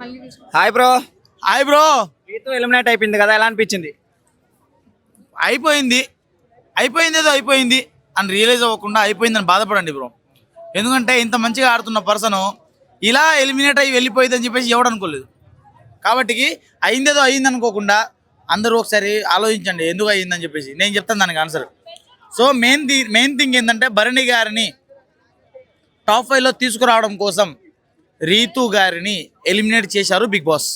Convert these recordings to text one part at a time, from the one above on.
Hi bro. Hi bro. Ritu eliminate అయిపోయింది కదా ఎలా అనిపించింది? అయిపోయింది. అయిపోయింది ఏదో అయిపోయింది. అని రియలైజ్ అవ్వకుండా అయిపోయిందని బాధపడండి బ్రో. ఎందుకంటే ఇంత మంచిగా ఆడుతున్న పర్సన్ ఇలా ఎలిమినేట్ అయ్యి వెళ్ళిపోయిందని చెప్పేసి ఎవడు అనుకోలేదు. కాబట్టి అయిందేదో అయింది అనుకోకుండా అందరూ ఒకసారి ఆలోచించండి ఎందుకు అయ్యిందని చెప్పేసి. నేను చెప్తాను దానికి answer so main main thing ఏంటంటే భరణి గారిని టాప్ ఫైవ్లో తీసుకురావడం కోసం రీతు గారిని ఎలిమినేట్ చేశారు బిగ్ బాస్.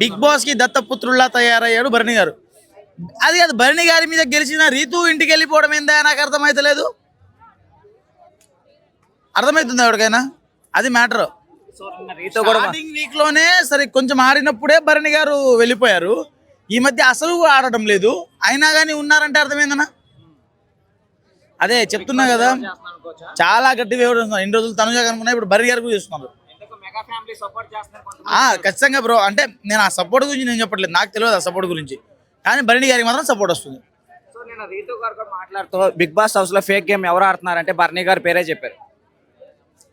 బిగ్ బాస్కి దత్తపుత్రుల్లా తయారయ్యాడు భరణి గారు. అది అది భరణి గారి మీద గెలిచిన రీతు ఇంటికి వెళ్ళిపోవడం ఏందా నాకు అర్థమైతలేదు. అర్థమవుతుంది ఎవరికైనా? అది మ్యాటర్. స్టార్టింగ్ వీక్లోనే సరే కొంచెం ఆడినప్పుడే భరణి గారు వెళ్ళిపోయారు. ఈ మధ్య అసలు ఆడటం లేదు. అయినా కానీ ఉన్నారంటే అర్థమైందనా అదే చెప్తున్నా కదా. చాలా గట్టి వ్యవహారం ఎన్ని రోజులు తనుజా కనుకున్నా ఇప్పుడు భరణి గారు చేస్తున్నారు ఖచ్చితంగా బ్రో. అంటే నేను ఆ సపోర్ట్ గురించి నేను చెప్పట్లేదు. నాకు తెలియదు ఆ సపోర్ట్ గురించి. కానీ భరణి గారికి మాత్రం సపోర్ట్ వస్తుంది. మాట్లాడుతూ బిగ్ బాస్ హౌస్లో ఫేక్ గేమ్ ఎవరు ఆడుతున్నారంటే బర్నీ గారు పేరే చెప్పారు.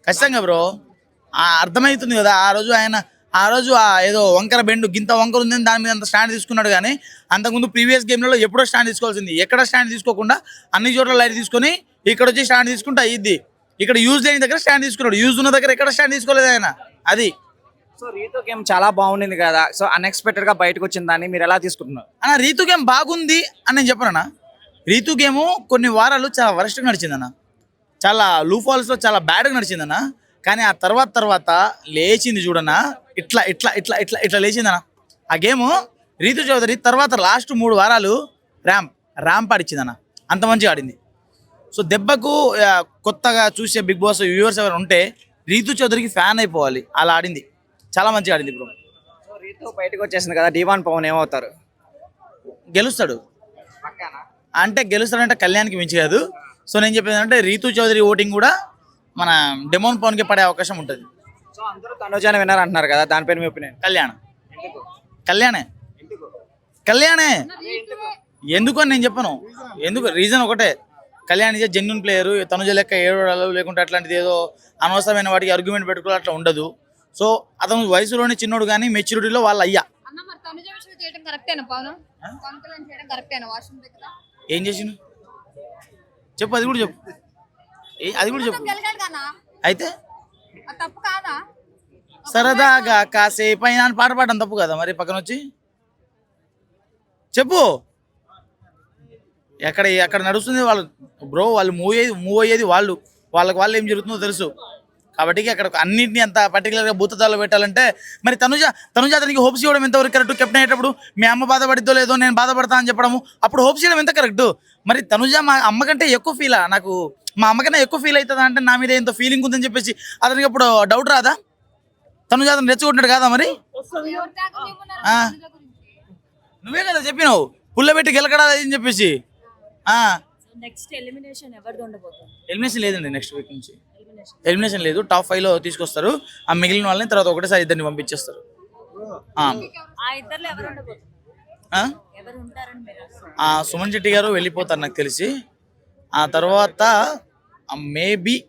ఖచ్చితంగా బ్రో. ఆ, అర్థమవుతుంది కదా. ఆ రోజు ఆయన ఆ రోజు ఆ ఏదో వంకర బెండు గింత వంకర ఉందని దాని మీద అంత స్టాండ్ తీసుకున్నాడు కానీ అంతకుముందు ప్రీవియస్ గేమ్లలో ఎప్పుడో స్టాండ్ తీసుకోవాల్సింది. ఎక్కడ స్టాండ్ తీసుకోకుండా అన్ని చోట్ల లైట్ తీసుకొని ఇక్కడ వచ్చి స్టాండ్ తీసుకుంటా ఇద్ది ఇక్కడ యూజ్ లేని దగ్గర స్టాండ్ తీసుకున్నాడు. యూజ్ ఉన్న దగ్గర ఎక్కడ స్టాండ్ తీసుకోలేదు ఆయన. అది. సో రీతు గేమ్ చాలా బాగుండింది కదా. సో అన్ఎక్స్పెక్టెడ్గా బయటకు వచ్చిన దాన్ని మీరు ఎలా తీసుకుంటున్నారు? అన్న రీతు గేమ్ బాగుంది అని నేను చెప్పనన్నా రీతు గేమ్ కొన్ని వారాలు చాలా వరస్ట్గా నడిచిందన్న చాలా లూ ఫాల్స్లో చాలా బ్యాడ్గా నడిచిందన్న కానీ ఆ తర్వాత తర్వాత లేచింది చూడన్నా ఇట్లా ఇట్లా ఇట్లా ఇట్లా ఇట్లా లేచిందన్న ఆ గేమ్ రీతు చౌదరి తర్వాత లాస్ట్ మూడు వారాలు ర్యాంప్ ర్యాంప్ ఆడిచ్చిందన్న అంత మంచిగా ఆడింది. సో దెబ్బకు కొత్తగా చూసే బిగ్ బాస్ వ్యూవర్స్ ఎవరు ఉంటే రీతు చౌదరికి ఫ్యాన్ అయిపోవాలి. అలా ఆడింది. చాలా మంచిగా ఆడింది సో రీతు బయటకు వచ్చేసింది కదా డివాన్ పవన్ ఏమవుతారు? గెలుస్తాడు. అంటే గెలుస్తాడంటే కళ్యాణ్కి మించి కాదు. సో నేను చెప్పేది అంటే రీతు చౌదరి ఓటింగ్ కూడా మన డెమోన్ పవన్కి పడే అవకాశం ఉంటుంది. సో అందరూ తనుజాని విన్నారు అంటున్నారు కదా దానిపైన మీ ఒపీనియన్? కళ్యాణ్. కళ్యాణే. కళ్యాణే. ఎందుకు అని నేను చెప్పను. ఎందుకు? రీజన్ ఒకటే. కళ్యాణ్ ఇచ్చే జెన్యున్ ప్లేయర్ తనుజ లెక్క ఏడవడాలు లేకుంటే అట్లాంటిది ఏదో అనవసరమైన వాటికి ఆర్గ్యుమెంట్ పెట్టుకోవాలి అట్లా ఉండదు. సో అతను వయసులోనే చిన్నోడు కానీ మెచ్యూరిటీలో వాళ్ళ అయ్యా. ఏం చేసిండు? చెప్పు అది కూడా చెప్పు. అది కూడా చెప్పు. అయితే? తప్పు కాదా? సరదాగా కాసేపు అయినా అని పాట పాడడం తప్పు కదా మరి పక్కన వచ్చి? చెప్పు. ఎక్కడ ఎక్కడ నడుస్తుంది వాళ్ళు? బ్రో వాళ్ళు మూవ్ అయ్యేది మూవ్ అయ్యేది వాళ్ళు. వాళ్ళకి వాళ్ళు ఏం జరుగుతుందో తెలుసు. కాబట్టి అక్కడ అన్నింటినీ అంత పర్టికులర్గా భూతతాల్లో పెట్టాలంటే మరి తనుజ తనుజ అతనికి హోప్స్ ఇవ్వడం ఎంతవరకు కరెక్ట్ కెప్టెన్ అయ్యేటప్పుడు మీ అమ్మ బాధపడిద్దో లేదో నేను బాధపడతా అని చెప్పడము అప్పుడు హోప్స్ ఇవ్వడం ఎంత కరెక్ట్ మరి తనుజ మా అమ్మ కంటే ఎక్కువ ఫీలా నాకు మా అమ్మ కన్నా ఎక్కువ ఫీల్ అవుతుందా అంటే నా మీద ఎంతో ఫీలింగ్ ఉందని చెప్పేసి అతనికి అప్పుడు డౌట్ రాదా? తనుజ అతను రెచ్చగొట్టినాడు కాదా మరి? నువ్వే కదా చెప్పినావు పుల్లబెట్టి గెలకడా అని చెప్పేసి. నెక్స్ట్ ఎలిమినేషన్ ఎవరిది ఉండబోతుంది? ఎలిమినేషన్ లేదండి నెక్స్ట్ వీక్ నుంచి. ఎలిమినేషన్ లేదు టాప్ ఫైవ్లో తీసుకొస్తారు. ఆ మిగిలిన వాళ్ళని తర్వాత ఒకటేసారి ఇద్దరిని పంపించేస్తారు. ఆ. సుమన్ శెట్టి గారు వెళ్ళిపోతారు నాకు తెలిసి. ఆ తర్వాత మేబీ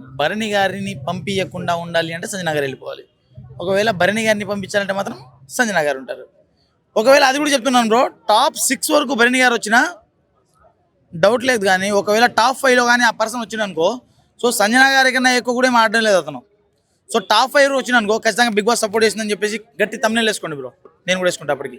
భరణి గారిని పంపించకుండా ఉండాలి అంటే సంజన గారు వెళ్ళిపోవాలి. ఒకవేళ భరణి గారిని పంపించాలంటే మాత్రం సంజన గారు ఉంటారు. ఒకవేళ అది కూడా చెప్తున్నాను బ్రో టాప్ సిక్స్ వరకు భరణి గారు వచ్చినా డౌట్ లేదు కానీ ఒకవేళ టాప్ ఫైవ్లో కానీ ఆ పర్సన్ వచ్చిన అనుకో సో సంజన గారి కన్నా ఎక్కువ కూడా ఏం ఆడడం లేదు అతను. సో టాప్ ఫైవ్ వచ్చిన అనుకో ఖచ్చితంగా బిగ్ బాస్ సపోర్ట్ చేసిందని చెప్పేసి గట్టి తమ్ముళ్ళు వేసుకోండి బ్రో. నేను కూడా వేసుకుంటా అప్పటికి.